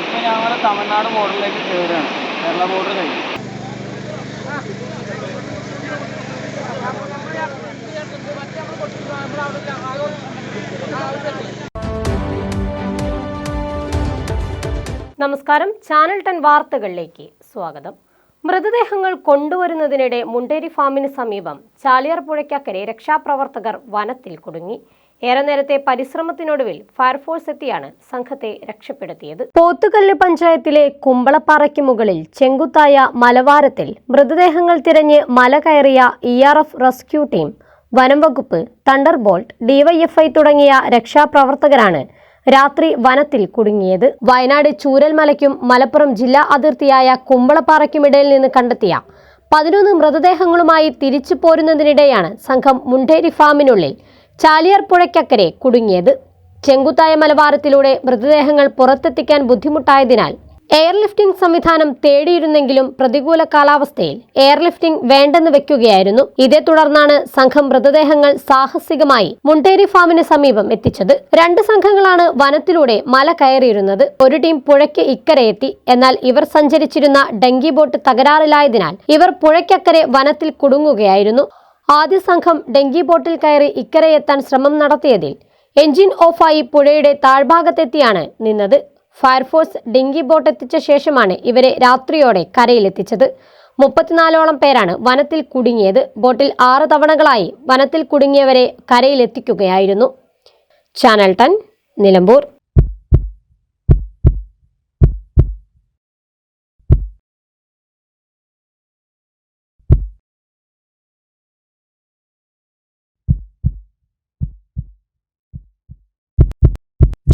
ഇപ്പൊ ഞങ്ങൾ തമിഴ്നാട് ബോർഡറിലേക്ക് കയറുകയാണ് കേരള ബോർഡർ കഴിഞ്ഞു. നമസ്കാരം. ചാനൽ ടെൻ വാർത്തകളിലേക്ക് സ്വാഗതം. മൃതദേഹങ്ങൾ കൊണ്ടുവരുന്നതിനിടെ മുണ്ടേരി ഫാമിന് സമീപം ചാലിയാർ പുഴയ്ക്കക്കരെ രക്ഷാപ്രവർത്തകർ വനത്തിൽ കുടുങ്ങി. ഏറെ നേരത്തെ പരിശ്രമത്തിനൊടുവിൽ ഫയർഫോഴ്സ് എത്തിയാണ് സംഘത്തെ രക്ഷപ്പെടുത്തിയത്. പോത്തുകല്ല് പഞ്ചായത്തിലെ കുമ്പളപ്പാറയ്ക്ക് മുകളിൽ ചെങ്കുത്തായ മലവാരത്തിൽ മൃതദേഹങ്ങൾ തിരഞ്ഞ് മല കയറിയ E R F rescue team വനം വകുപ്പ് തണ്ടർ ബോൾട്ട് ഡിവൈഎഫ്ഐ തുടങ്ങിയ രക്ഷാപ്രവർത്തകരാണ് രാത്രി വനത്തിൽ കുടുങ്ങിയത്. വയനാട് ചൂരൽമലയ്ക്കും മലപ്പുറം ജില്ലാ അതിർത്തിയായ കുമ്പളപ്പാറയ്ക്കുമിടയിൽ നിന്ന് കണ്ടെത്തിയ പതിനൊന്ന് മൃതദേഹങ്ങളുമായി തിരിച്ചു പോരുന്നതിനിടെയാണ് സംഘം മുണ്ടേരി ഫാമിനുള്ളിൽ ചാലിയാർ പുഴയ്ക്കക്കരെ കുടുങ്ങിയത്. ചെങ്കുത്തായ മലബാരത്തിലൂടെ മൃതദേഹങ്ങൾ പുറത്തെത്തിക്കാൻ ബുദ്ധിമുട്ടായതിനാൽ എയർലിഫ്റ്റിംഗ് സംവിധാനം തേടിയിരുന്നെങ്കിലും പ്രതികൂല കാലാവസ്ഥയിൽ എയർലിഫ്റ്റിംഗ് വേണ്ടെന്ന് വെക്കുകയായിരുന്നു. ഇതേ തുടർന്നാണ് സംഘം മൃതദേഹങ്ങൾ സാഹസികമായി മുണ്ടേരി ഫാമിന് സമീപം എത്തിച്ചത്. രണ്ട് സംഘങ്ങളാണ് വനത്തിലൂടെ മല കയറിയിരുന്നത്. ഒരു ടീം പുഴയ്ക്ക് ഇക്കരെ എത്തി. എന്നാൽ ഇവർ സഞ്ചരിച്ചിരുന്ന ഡെങ്കി ബോട്ട് തകരാറിലായതിനാൽ ഇവർ പുഴയ്ക്കക്കരെ വനത്തിൽ കുടുങ്ങുകയായിരുന്നു. ആദ്യ സംഘം ഡെങ്കി ബോട്ടിൽ കയറി ഇക്കരെ എത്താൻ ശ്രമം നടത്തിയതിൽ എഞ്ചിൻ ഓഫായി പുഴയുടെ താഴ്ഭാഗത്തെത്തിയാണ് നിന്നത്. ഫയർഫോഴ്സ് ഡെങ്കി ബോട്ട് എത്തിച്ച ശേഷമാണ് ഇവരെ രാത്രിയോടെ കരയിലെത്തിച്ചത്. മുപ്പത്തിനാലോളം പേരാണ് വനത്തിൽ കുടുങ്ങിയത്. ബോട്ടിൽ ആറ് തവണകളായി വനത്തിൽ കുടുങ്ങിയവരെ കരയിലെത്തിക്കുകയായിരുന്നു. ചാനൽ ടൺ നിലമ്പൂർ.